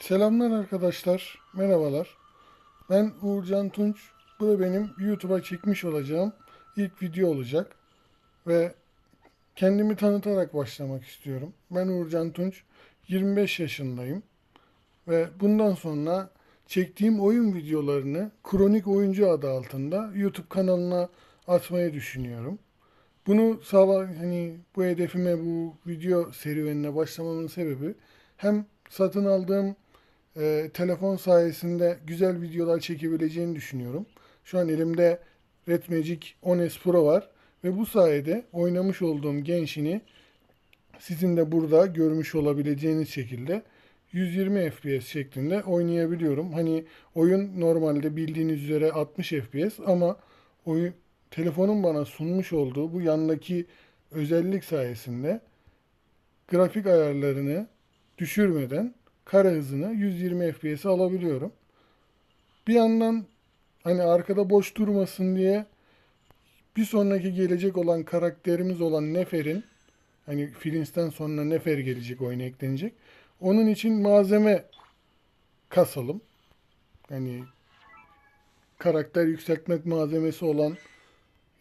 Selamlar arkadaşlar, merhabalar. Ben Uğurcan Tunç. Bu da benim YouTube'a çekmiş olacağım ilk video olacak. Ve kendimi tanıtarak başlamak istiyorum. Ben Uğurcan Tunç, 25 yaşındayım. Ve bundan sonra çektiğim oyun videolarını Kronik Oyuncu adı altında YouTube kanalına atmayı düşünüyorum. Bunu sağla hani bu hedefime bu video serüvenine başlamamın sebebi hem satın aldığım e, telefon sayesinde güzel videolar çekebileceğini düşünüyorum. Şu an elimde Red Magic 10S Pro var ve bu sayede oynamış olduğum Genshin'i sizin de burada görmüş olabileceğiniz şekilde 120 FPS şeklinde oynayabiliyorum. Hani oyun normalde bildiğiniz üzere 60 FPS ama oyun telefonun bana sunmuş olduğu bu yandaki özellik sayesinde grafik ayarlarını düşürmeden kare hızını 120 FPS'e alabiliyorum. Bir yandan hani arkada boş durmasın diye bir sonraki gelecek olan karakterimiz olan Nefer'in hani Filinz'den sonra Nefer gelecek oyuna eklenecek. Onun için malzeme kasalım. Hani karakter yükseltmek malzemesi olan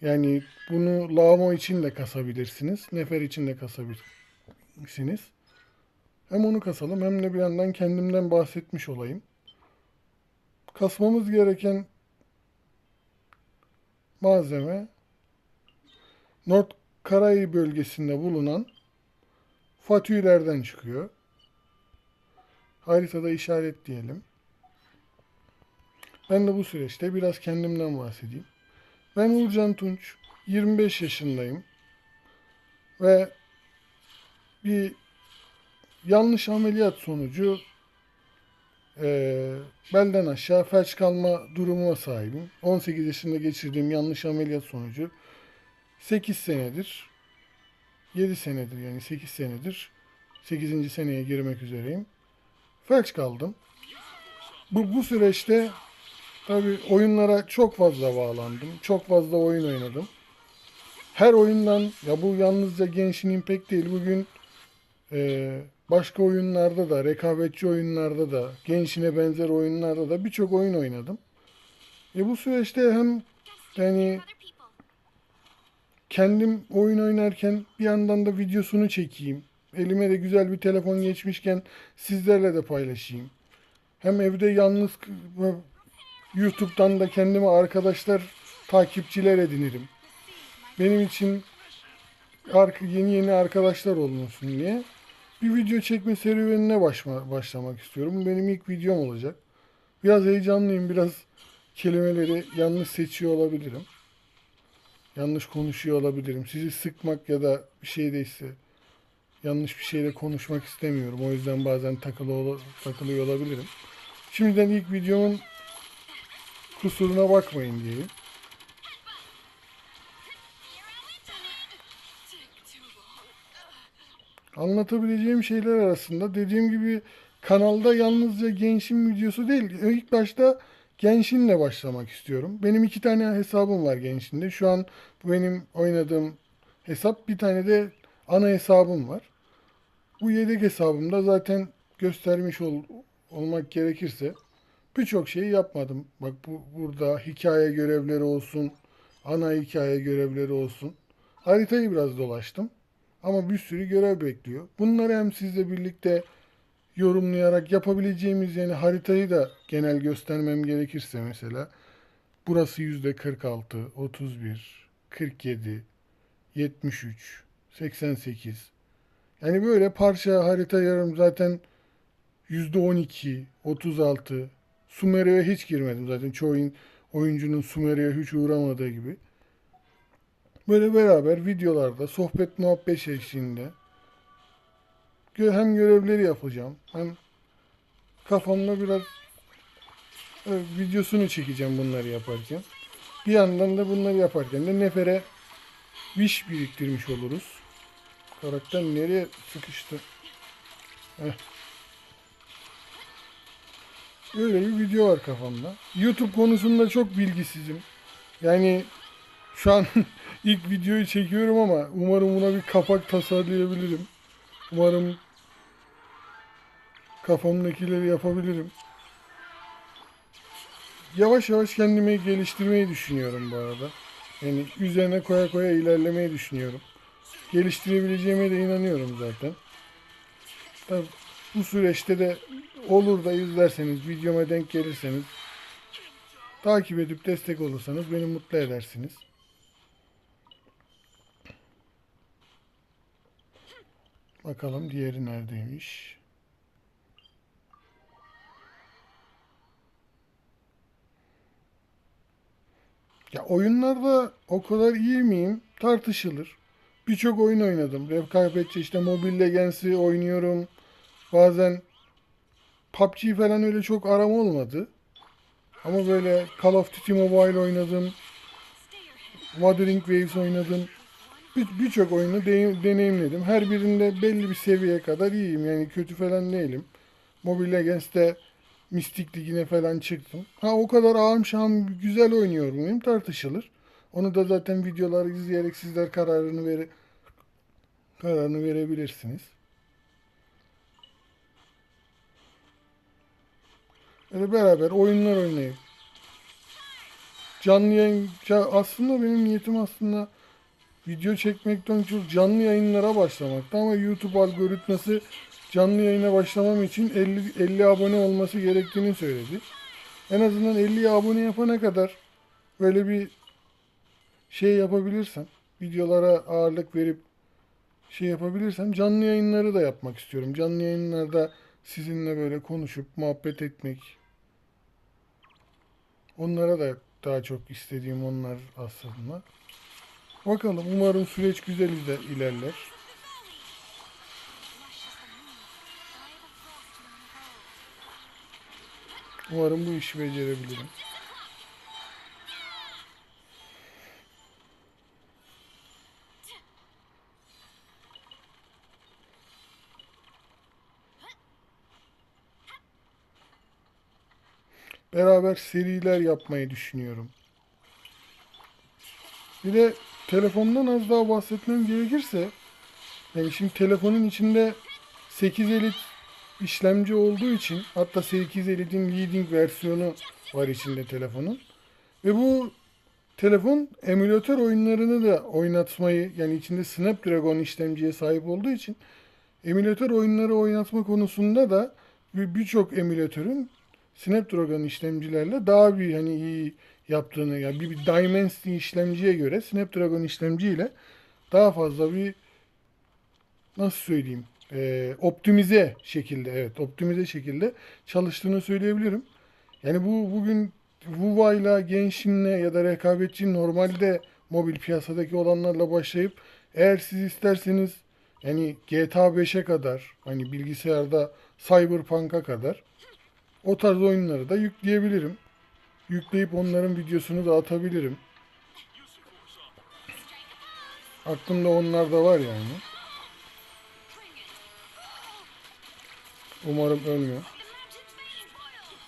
yani bunu Lamo için de kasabilirsiniz. Nefer için de kasabilirsiniz. Hem onu kasalım hem de bir yandan kendimden bahsetmiş olayım. Kasmamız gereken malzeme North Karay bölgesinde bulunan fatülerden çıkıyor. Haritada işaret diyelim. Ben de bu süreçte biraz kendimden bahsedeyim. Ben Uğurcan Tunç, 25 yaşındayım. Ve bir yanlış ameliyat sonucu eee, belden aşağı felç kalma durumuna sahibim. 18 yaşında geçirdiğim yanlış ameliyat sonucu 8 senedir 7 senedir yani 8 senedir 8. seneye girmek üzereyim. Felç kaldım. Bu, bu süreçte tabii oyunlara çok fazla bağlandım. Çok fazla oyun oynadım. Her oyundan ya bu yalnızca Genshin Impact değil. Bugün ee, başka oyunlarda da, rekabetçi oyunlarda da, gençine benzer oyunlarda da birçok oyun oynadım. E bu süreçte hem yani kendim oyun oynarken bir yandan da videosunu çekeyim. Elime de güzel bir telefon geçmişken sizlerle de paylaşayım. Hem evde yalnız YouTube'dan da kendime arkadaşlar, takipçiler edinirim. Benim için yeni yeni arkadaşlar olunsun diye bir video çekme serüvenine başma, başlamak istiyorum. Benim ilk videom olacak. Biraz heyecanlıyım, biraz kelimeleri yanlış seçiyor olabilirim. Yanlış konuşuyor olabilirim. Sizi sıkmak ya da bir şey değilse yanlış bir şeyle konuşmak istemiyorum. O yüzden bazen takılı takılıyor olabilirim. Şimdiden ilk videomun kusuruna bakmayın diyeyim. Anlatabileceğim şeyler arasında dediğim gibi kanalda yalnızca Genshin videosu değil. İlk başta Genshin'le başlamak istiyorum. Benim iki tane hesabım var Genshin'de. Şu an benim oynadığım hesap. Bir tane de ana hesabım var. Bu yedek hesabımda zaten göstermiş ol, olmak gerekirse birçok şeyi yapmadım. Bak bu burada hikaye görevleri olsun, ana hikaye görevleri olsun. Haritayı biraz dolaştım. Ama bir sürü görev bekliyor. Bunları hem sizle birlikte yorumlayarak yapabileceğimiz yani haritayı da genel göstermem gerekirse mesela burası yüzde 46, 31, 47, 73, 88. Yani böyle parça harita yarım zaten yüzde 12, 36. Sumeria'ya hiç girmedim zaten çoğu oyuncunun Sumeria'ya hiç uğramadığı gibi. Böyle beraber videolarda sohbet muhabbet eşliğinde hem görevleri yapacağım hem kafamda biraz e, videosunu çekeceğim bunları yaparken. Bir yandan da bunları yaparken de Nefer'e wish biriktirmiş oluruz. Karakter nereye sıkıştı? Heh. Öyle bir video var kafamda. YouTube konusunda çok bilgisizim. Yani şu an ilk videoyu çekiyorum ama umarım buna bir kapak tasarlayabilirim. Umarım Kafamdakileri yapabilirim. Yavaş yavaş kendimi geliştirmeyi düşünüyorum bu arada. Yani üzerine koya koya ilerlemeyi düşünüyorum. Geliştirebileceğime de inanıyorum zaten. Tabii bu süreçte de olur da izlerseniz, videoma denk gelirseniz takip edip destek olursanız beni mutlu edersiniz. Bakalım diğeri neredeymiş? Ya oyunlarda o kadar iyi miyim? Tartışılır. Birçok oyun oynadım. Rekabetçi işte Mobile Legends'i oynuyorum. Bazen PUBG falan öyle çok aram olmadı. Ama böyle Call of Duty Mobile oynadım. Wuthering Waves oynadım. Bir- Birçok oyunu de- deneyimledim. Her birinde belli bir seviyeye kadar iyiyim. Yani kötü falan değilim. Mobile Legends'te Mystic Ligi'ne falan çıktım. Ha o kadar ağım şahım güzel oynuyor muyum tartışılır. Onu da zaten videoları izleyerek sizler kararını vere kararını verebilirsiniz. Böyle beraber oyunlar oynayıp canlı yayın aslında benim niyetim aslında video çekmekten çok canlı yayınlara başlamakta ama YouTube algoritması canlı yayına başlamam için 50 50 abone olması gerektiğini söyledi. En azından 50 abone yapana kadar böyle bir şey yapabilirsem, videolara ağırlık verip şey yapabilirsem canlı yayınları da yapmak istiyorum. Canlı yayınlarda sizinle böyle konuşup muhabbet etmek. Onlara da daha çok istediğim onlar aslında. Bakalım umarım süreç güzel iler- ilerler. Umarım bu işi becerebilirim. Beraber seriler yapmayı düşünüyorum. Bir de telefondan az daha bahsetmem gerekirse yani şimdi telefonun içinde 8 elit işlemci olduğu için hatta 8 elitin leading versiyonu var içinde telefonun. Ve bu telefon emülatör oyunlarını da oynatmayı yani içinde Snapdragon işlemciye sahip olduğu için emülatör oyunları oynatma konusunda da bir- birçok emülatörün Snapdragon işlemcilerle daha bir hani iyi yaptığını yani bir, bir Dimensity işlemciye göre Snapdragon işlemciyle daha fazla bir nasıl söyleyeyim e, optimize şekilde evet optimize şekilde çalıştığını söyleyebilirim. Yani bu bugün Vuva'yla, Genshin'le ya da rekabetçi normalde mobil piyasadaki olanlarla başlayıp eğer siz isterseniz yani GTA 5'e kadar hani bilgisayarda Cyberpunk'a kadar o tarz oyunları da yükleyebilirim. Yükleyip onların videosunu da atabilirim. Aklımda onlar da var yani. Umarım ölmüyor.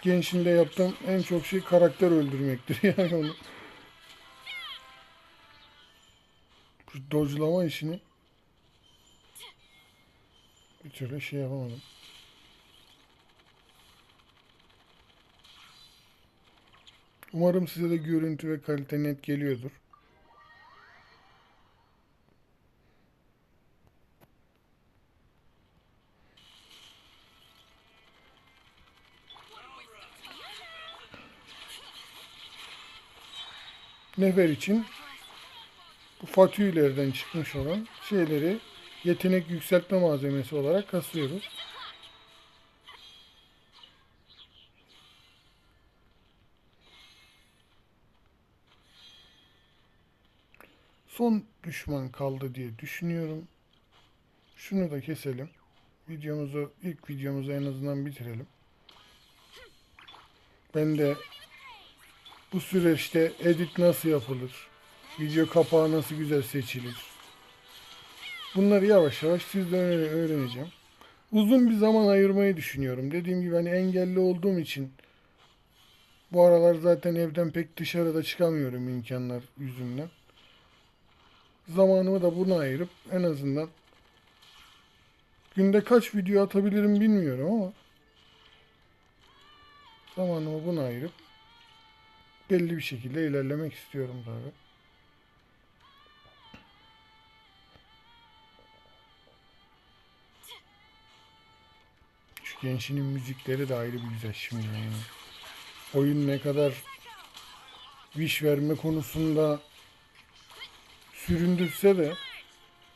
Gençinde yaptığım en çok şey karakter öldürmektir yani onu. Şu dodge'lama işini bir türlü şey yapamadım. Umarım size de görüntü ve kalite net geliyordur. Nefer için bu fatülerden çıkmış olan şeyleri yetenek yükseltme malzemesi olarak kasıyoruz. Son düşman kaldı diye düşünüyorum. Şunu da keselim. Videomuzu, ilk videomuzu en azından bitirelim. Ben de bu süreçte edit nasıl yapılır? Video kapağı nasıl güzel seçilir? Bunları yavaş yavaş sizden öğre- öğreneceğim. Uzun bir zaman ayırmayı düşünüyorum. Dediğim gibi hani engelli olduğum için bu aralar zaten evden pek dışarıda çıkamıyorum imkanlar yüzünden. Zamanımı da buna ayırıp en azından günde kaç video atabilirim bilmiyorum ama zamanımı buna ayırıp belli bir şekilde ilerlemek istiyorum tabii. Şu gençinin müzikleri de ayrı bir güzel şimdi yani. Oyun ne kadar viş verme konusunda süründürse de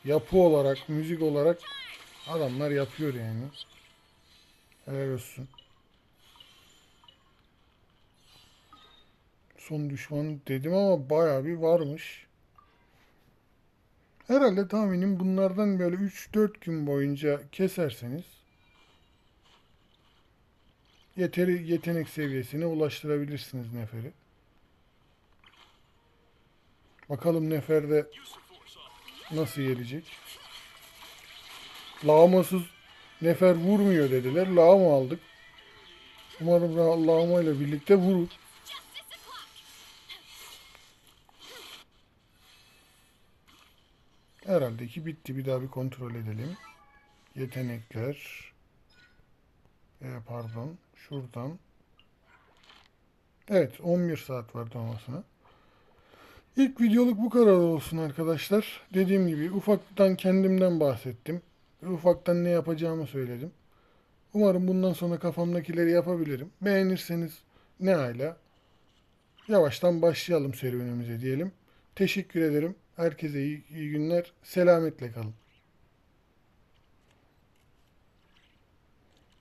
yapı olarak, müzik olarak adamlar yapıyor yani. Helal olsun. Son düşman dedim ama bayağı bir varmış. Herhalde tahminim bunlardan böyle 3-4 gün boyunca keserseniz yeteri yetenek seviyesine ulaştırabilirsiniz Nefer'i. Bakalım Nefer'de nasıl gelecek. Lağmasız Nefer vurmuyor dediler. Lağma aldık. Umarım la- lağma ile birlikte vurur. Herhalde ki bitti. Bir daha bir kontrol edelim. Yetenekler. E, pardon. Şuradan. Evet 11 saat var doğmasına. İlk videoluk bu kadar olsun arkadaşlar. Dediğim gibi ufaktan kendimden bahsettim. Ufaktan ne yapacağımı söyledim. Umarım bundan sonra kafamdakileri yapabilirim. Beğenirseniz ne hala. Yavaştan başlayalım serüvenimize diyelim. Teşekkür ederim. Herkese iyi, iyi günler. Selametle kalın.